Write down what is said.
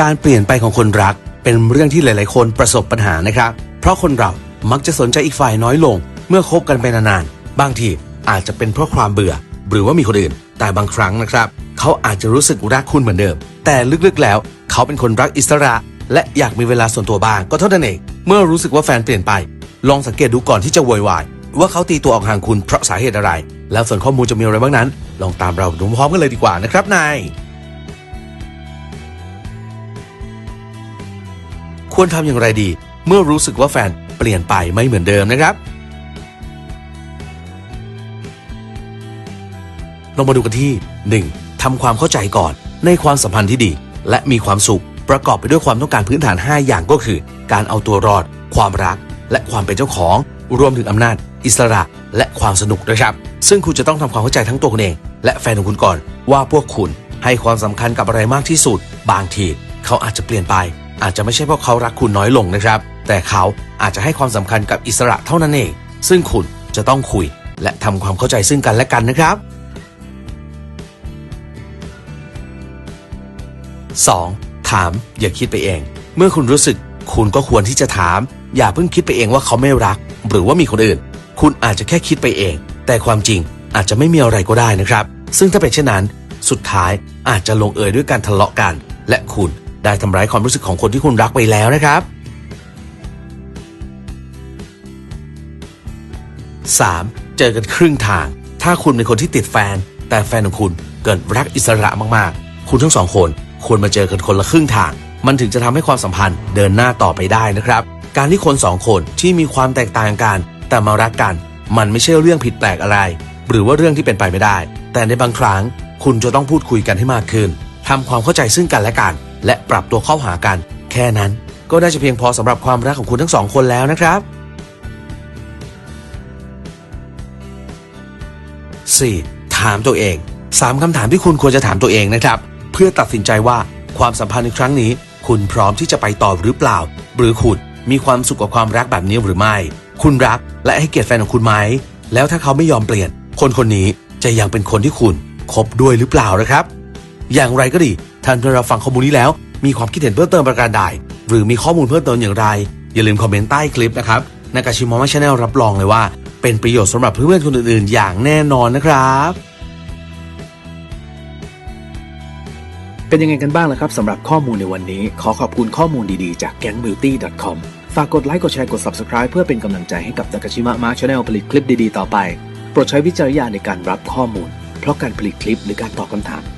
การเปลี่ยนไปของคนรัก เป็นเรื่องที่หลาย ๆ คนประสบปัญหานะครับ เพราะคนเรามักจะสนใจอีกฝ่ายน้อยลง เมื่อคบกันไปนานๆ บางทีอาจจะเป็นเพราะความเบื่อ หรือว่ามีคนอื่น แต่บางครั้งนะครับ เขาอาจจะรู้สึกรักคุณเหมือนเดิม แต่ลึกๆ แล้ว เขาเป็นคนรักอิสระ และอยากมีเวลาส่วนตัวบ้างก็เท่านั้นเอง เมื่อรู้สึกว่าแฟนเปลี่ยนไป ลองสังเกตดูก่อนที่จะโวยวายว่าเขาตีตัวออกห่างคุณเพราะสาเหตุอะไร แล้วส่วนข้อมูลจะมีอะไรบ้างนั้น ลองตามเราดูพร้อมกันเลยดีกว่านะครับนาย ควรทำอย่างไรดี เมื่อรู้สึกว่าแฟนเปลี่ยนไปไม่เหมือนเดิมนะครับ ลองมาดูกันที่ 1. ทำความเข้าใจก่อนในความสัมพันธ์ที่ดี และมีความสุขประกอบไปด้วยความต้องการพื้นฐาน 5 อย่างก็คือ การเอาตัวรอด ความรัก และความเป็นเจ้าของ รวมถึงอำนาจ อิสระ และความสนุกด้วยครับ ซึ่งคุณจะต้องทำความเข้าใจทั้งตัวคุณเอง และแฟนของคุณก่อน ว่าพวกคุณให้ความสำคัญกับอะไรมากที่สุด บางที เขาอาจจะเปลี่ยนไป อาจจะไม่ใช่เพราะเขารักคุณน้อยลงนะครับ แต่เขาอาจจะให้ความสำคัญกับอิสระเท่านั้นเอง ซึ่งคุณจะต้องคุย และทำความเข้าใจซึ่งกันและกันนะครับ 2. ถามอย่าคิดไปเอง เมื่อคุณรู้สึก คุณก็ควรที่จะถาม อย่าเพิ่งคิดไปเองว่าเขาไม่รัก หรือว่ามีคนอื่น คุณอาจจะแค่คิดไปเอง แต่ความจริงอาจจะไม่มีอะไรก็ได้นะครับ ซึ่งถ้าเป็นเช่นนั้น สุดท้ายอาจจะลงเอยด้วยการทะเลาะกัน และคุณ ได้ทำร้ายความรู้สึกของคนที่คุณรักไปแล้วนะครับ 3. เจอกันครึ่งทาง ถ้าคุณเป็นคนที่ติดแฟน แต่แฟนของคุณเกิดรักอิสระมากๆ คุณทั้งสองคนควรมาเจอกันคนละครึ่งทาง มันถึงจะทำให้ความสัมพันธ์เดินหน้าต่อไปได้นะครับ การที่คนสองคนที่มีความแตกต่างกัน แต่มารักกัน มันไม่ใช่เรื่องผิดแปลกอะไร หรือว่าเรื่องที่เป็นไปไม่ได้ แต่ในบางครั้ง คุณจะต้องพูดคุยกันให้มากขึ้นทำความเข้าใจซึ่งกันและกัน และปรับตัวเข้าหากัน แค่นั้นก็น่าจะเพียงพอสำหรับความรักของคุณทั้งสองคนแล้วนะครับ 4. ถามตัวเอง 3คำถามที่คุณควรจะถามตัวเองนะครับ เพื่อตัดสินใจว่าความสัมพันธ์ในครั้งนี้ คุณพร้อมที่จะไปต่อหรือเปล่า หรือคุณมีความสุขกับความรักแบบนี้หรือไม่ คุณรักและให้เกียรติแฟนของคุณไหม แล้วถ้าเขาไม่ยอมเปลี่ยน คนคนนี้จะยังเป็นคนที่คุณคบด้วยหรือเปล่านะครับ อย่างไรก็ดี ท่านที่เราฟังข้อมูลนี้แล้ว มีความคิดเห็นเพิ่มเติมประการใด หรือมีข้อมูลเพิ่มเติมอย่างไร อย่าลืมคอมเมนต์ใต้คลิปนะครับนากาชิมอมชาแนลรับรองเลยว่า เป็นประโยชน์สำหรับเพื่อนๆคนอื่นๆ อย่างแน่นอนนะครับเป็นยังไงกันบ้างล่ะครับสำหรับข้อมูลในวันนี้ ขอขอบคุณข้อมูลดีๆจาก gangbeauty.com ฝากกดไลค์กดแชร์กด subscribe เพื่อเป็นกำลังใจให้กับ Nakashima Mark Channel ผลิตคลิปดีๆ ต่อไป โปรดใช้วิจารณญาณในการรับข้อมูล เพราะการผลิตคลิปหรือการตอบคำถาม